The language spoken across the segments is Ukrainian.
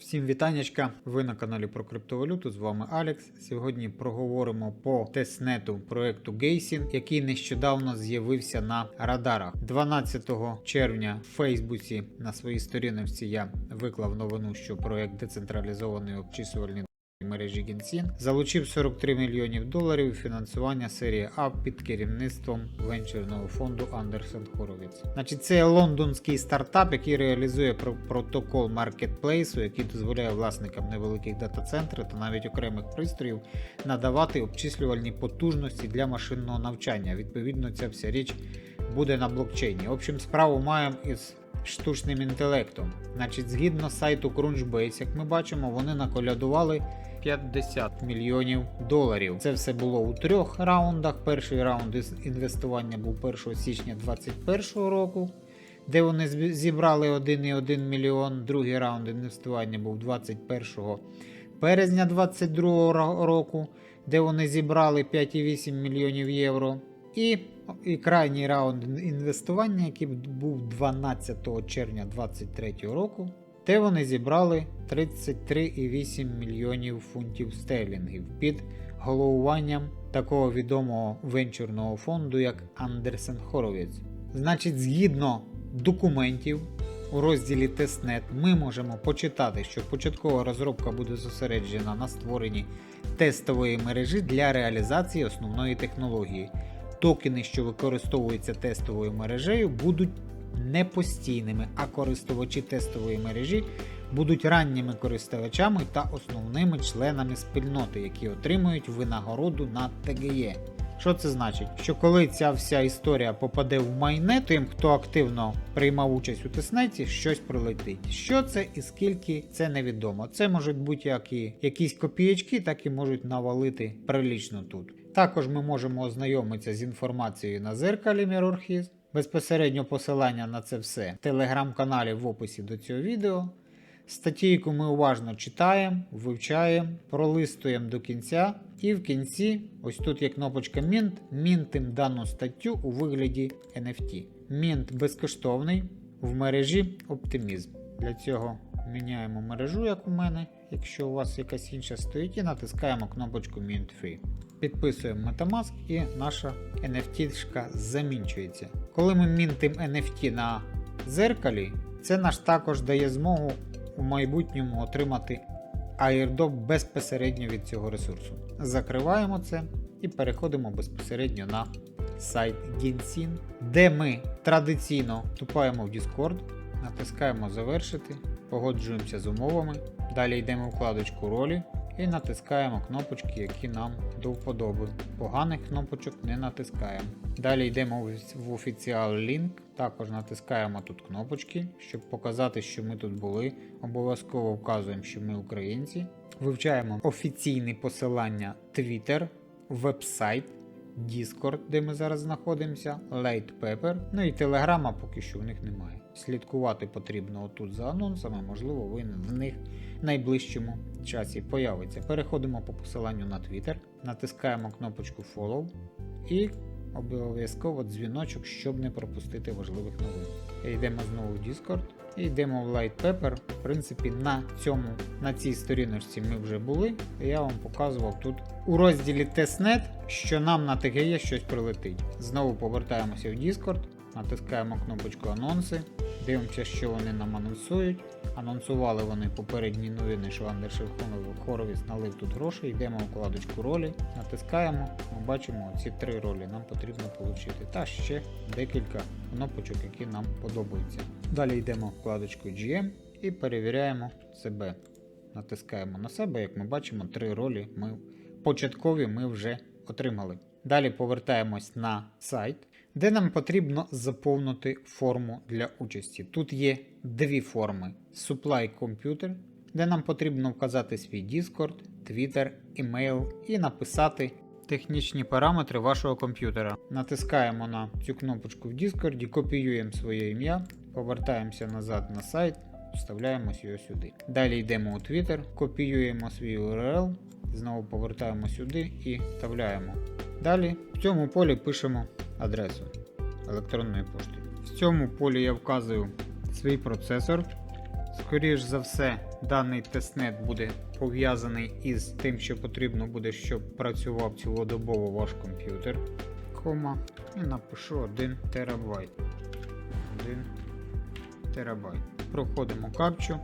Всім вітаннячка! Ви на каналі про криптовалюту. З вами Алекс. Сьогодні проговоримо по тестнету проекту Гейсін, який нещодавно з'явився на радарах. 12 червня в Фейсбуці на своїй сторінці я виклав новину, що проект децентралізований обчислювальний мережі Генсін залучив 43 мільйонів доларів фінансування серії А під керівництвом венчурного фонду Андерсен Хоровіц. Значить, це лондонський стартап, який реалізує про- протокол маркетплейсу, який дозволяє власникам невеликих дата-центрів та навіть окремих пристроїв надавати обчислювальні потужності для машинного навчання. Відповідно, ця вся річ буде на блокчейні. В общем, справу маємо із штучним інтелектом. Значить, згідно сайту Crunchbase, як ми бачимо, вони наколядували 50 мільйонів доларів. Це все було у трьох раундах. Перший раунд інвестування був 1 січня 2021 року, де вони зібрали 1,1 мільйон. Другий раунд інвестування був 21 березня 2022 року, де вони зібрали 5,8 мільйонів євро. І, і крайній раунд інвестування, який був 12 червня 2023 року, де вони зібрали 33,8 мільйонів фунтів стерлінгів під головуванням такого відомого венчурного фонду, як Андерсен Хоровіц. Значить, згідно документів у розділі Тестнет, ми можемо почитати, що початкова розробка буде зосереджена на створенні тестової мережі для реалізації основної технології. Токени, що використовуються тестовою мережею, будуть не постійними, а користувачі тестової мережі будуть ранніми користувачами та основними членами спільноти, які отримують винагороду на ТГЄ. Що це значить? Що коли ця вся історія попаде в майне, тим, хто активно приймав участь у тестнеті, щось прилетить. Що це і скільки це невідомо. Це можуть бути як і якісь копієчки, так і можуть навалити прилічно тут. Також ми можемо ознайомитися з інформацією на зеркалі MirrorHis. Безпосередньо посилання на це все в телеграм-каналі в описі до цього відео. Статейку ми уважно читаємо, вивчаємо, пролистуємо до кінця. І в кінці, ось тут є кнопочка Mint, мінтим дану статтю у вигляді NFT. Мінт безкоштовний в мережі Optimism. Для цього міняємо мережу, як у мене, якщо у вас якась інша стоїть, і натискаємо кнопочку Mint Free. Підписуємо Metamask і наша NFT-шка замінчується. Коли ми мінтим NFT на зеркалі, це наш також дає змогу у майбутньому отримати airdrop безпосередньо від цього ресурсу. Закриваємо це і переходимо безпосередньо на сайт Genshin, де ми традиційно вступаємо в Discord, натискаємо завершити, погоджуємося з умовами. Далі йдемо в вкладочку ролі і натискаємо кнопочки, які нам до вподоби. Поганих кнопочок не натискаємо. Далі йдемо в- офіціал лінк, також натискаємо тут кнопочки, щоб показати, що ми тут були. Обов'язково вказуємо, що ми українці. Вивчаємо офіційне посилання Twitter, вебсайт. Discord, де ми зараз знаходимося, Light Pepper, ну і Telegram поки що в них немає. Слідкувати потрібно отут за анонсами, можливо, ви в них в найближчому часі появиться. Переходимо по посиланню на Twitter, натискаємо кнопочку Follow і обов'язково дзвіночок, щоб не пропустити важливих новин. Йдемо знову в Discord. І йдемо в Light Pepper. В принципі, на цьому, на цій сторіночці ми вже були. Я вам показував тут у розділі Testnet, що нам на ТГЄ щось прилетить. Знову повертаємося в Discord, натискаємо кнопочку анонси, дивимося, що вони нам анонсують. Анонсували вони попередні новини, що Андершев Хоровіц налив тут грошей. Йдемо в вкладочку ролі, натискаємо, ми бачимо ці три ролі. Нам потрібно отримати. Та ще декілька кнопочок, які нам подобаються. Далі йдемо в вкладочку GM і перевіряємо себе. Натискаємо на себе, як ми бачимо, три ролі ми початкові ми вже отримали. Далі повертаємось на сайт, де нам потрібно заповнити форму для участі. Тут є дві форми: Supply Computer, де нам потрібно вказати свій Discord, Twitter, email і написати технічні параметри вашого комп'ютера. Натискаємо на цю кнопочку в Discord, копіюємо своє ім'я, повертаємося назад на сайт, вставляємо його сюди. Далі йдемо у Twitter, копіюємо свій URL, знову повертаємо сюди і вставляємо. Далі в цьому полі пишемо адресу електронної пошти. В цьому полі я вказую свій процесор, Скоріш за все, даний тестнет буде пов'язаний із тим, що потрібно буде, щоб працював цілодобово ваш комп'ютер. Кома. І напишу 1 терабайт. 1 терабайт. Проходимо капчу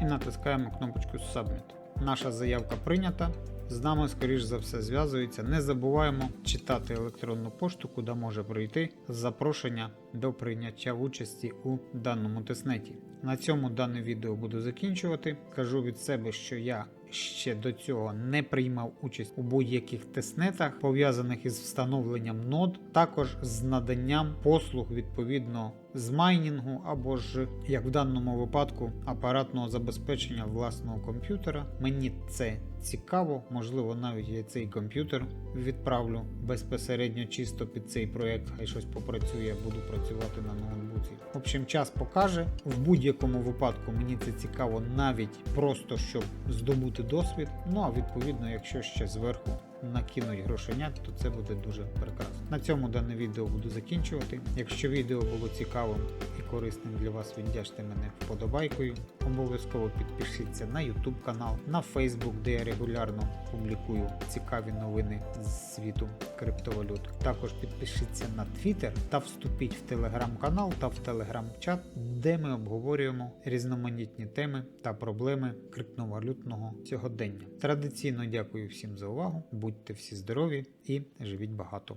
і натискаємо кнопочку Submit. Наша заявка прийнята. З нами, скоріш за все, зв'язується. Не забуваємо читати електронну пошту, куди може прийти запрошення до прийняття участі у даному тестнеті. На цьому дане відео буду закінчувати. Кажу від себе, що я ще до цього не приймав участь у будь-яких тестнетах, пов'язаних із встановленням нод, також з наданням послуг відповідно з майнінгу або ж, як в даному випадку, апаратного забезпечення власного комп'ютера. Мені це цікаво, можливо, навіть я цей комп'ютер відправлю безпосередньо чисто під цей проект. Хай щось попрацює, буду працювати на ноутбуці. В общем, час покаже. В будь-якому випадку мені це цікаво навіть просто щоб здобути досвід. Ну а відповідно, якщо ще зверху накинуть грошенят, то це буде дуже прекрасно. На цьому дане відео буду закінчувати. Якщо відео було цікавим корисним для вас, віддячте мене вподобайкою. Обов'язково підпишіться на YouTube канал, на Facebook, де я регулярно публікую цікаві новини з світу криптовалют. Також підпишіться на Twitter та вступіть в телеграм-канал та в телеграм-чат, де ми обговорюємо різноманітні теми та проблеми криптовалютного сьогодення. Традиційно дякую всім за увагу. Будьте всі здорові і живіть багато.